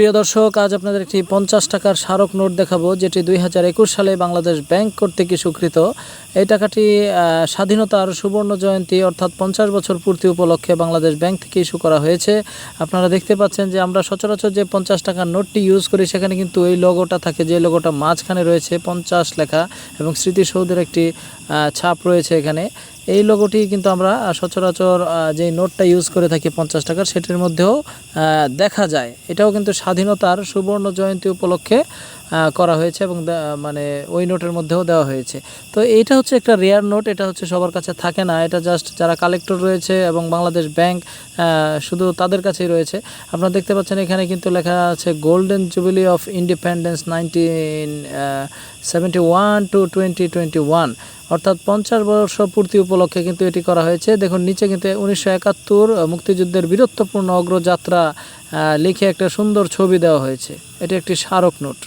প্রিয় দর্শক, আজ আপনাদের একটি পঞ্চাশ টাকার স্মারক নোট দেখাবো, যেটি দুই হাজার একুশ সালে বাংলাদেশ ব্যাংক কর্তৃক স্বীকৃত। এই টাকাটি স্বাধীনতার সুবর্ণ জয়ন্তী, অর্থাৎ পঞ্চাশ বছর পূর্তি উপলক্ষে বাংলাদেশ ব্যাংক থেকে ইস্যু করা হয়েছে। আপনারা দেখতে পাচ্ছেন যে আমরা সচরাচর যে পঞ্চাশ টাকার নোটটি ইউজ করি, সেখানে কিন্তু এই লোগোটা থাকে, যে লোগোটা মাঝখানে রয়েছে পঞ্চাশ লেখা এবং স্মৃতিসৌধের একটি ছাপ রয়েছে এখানে। এই লোগোটি কিন্তু আমরা সচরাচর যে নোটটা ইউজ করে থাকি পঞ্চাশ টাকার, সেটির মধ্যেও দেখা যায়। এটাও কিন্তু স্বাধীনতার সুবর্ণ জয়ন্তী উপলক্ষে করা হয়েছে এবং মানে ওই নোটের মধ্যেও দেওয়া হয়েছে। তো এইটা হচ্ছে একটা রেয়ার নোট এটা হচ্ছে সবার কাছে থাকে না। এটা জাস্ট যারা কালেক্টর রয়েছে এবং বাংলাদেশ ব্যাংক শুধু তাদের কাছেই রয়েছে। আপনারা দেখতে পাচ্ছেন এখানে কিন্তু লেখা আছে golden jubilee of independence nineteen seventy one two twenty twenty one অর্থাৎ পঞ্চাশ বর্ষ পূর্তি উপলক্ষে কিন্তু এটি করা হয়েছে। দেখুন, নিচে কিন্তু উনিশশো একাত্তর মুক্তিযুদ্ধের বীরত্বপূর্ণ অগ্রযাত্রা লিখে একটা সুন্দর ছবি দেওয়া হয়েছে। এটি একটি স্মারক নোট।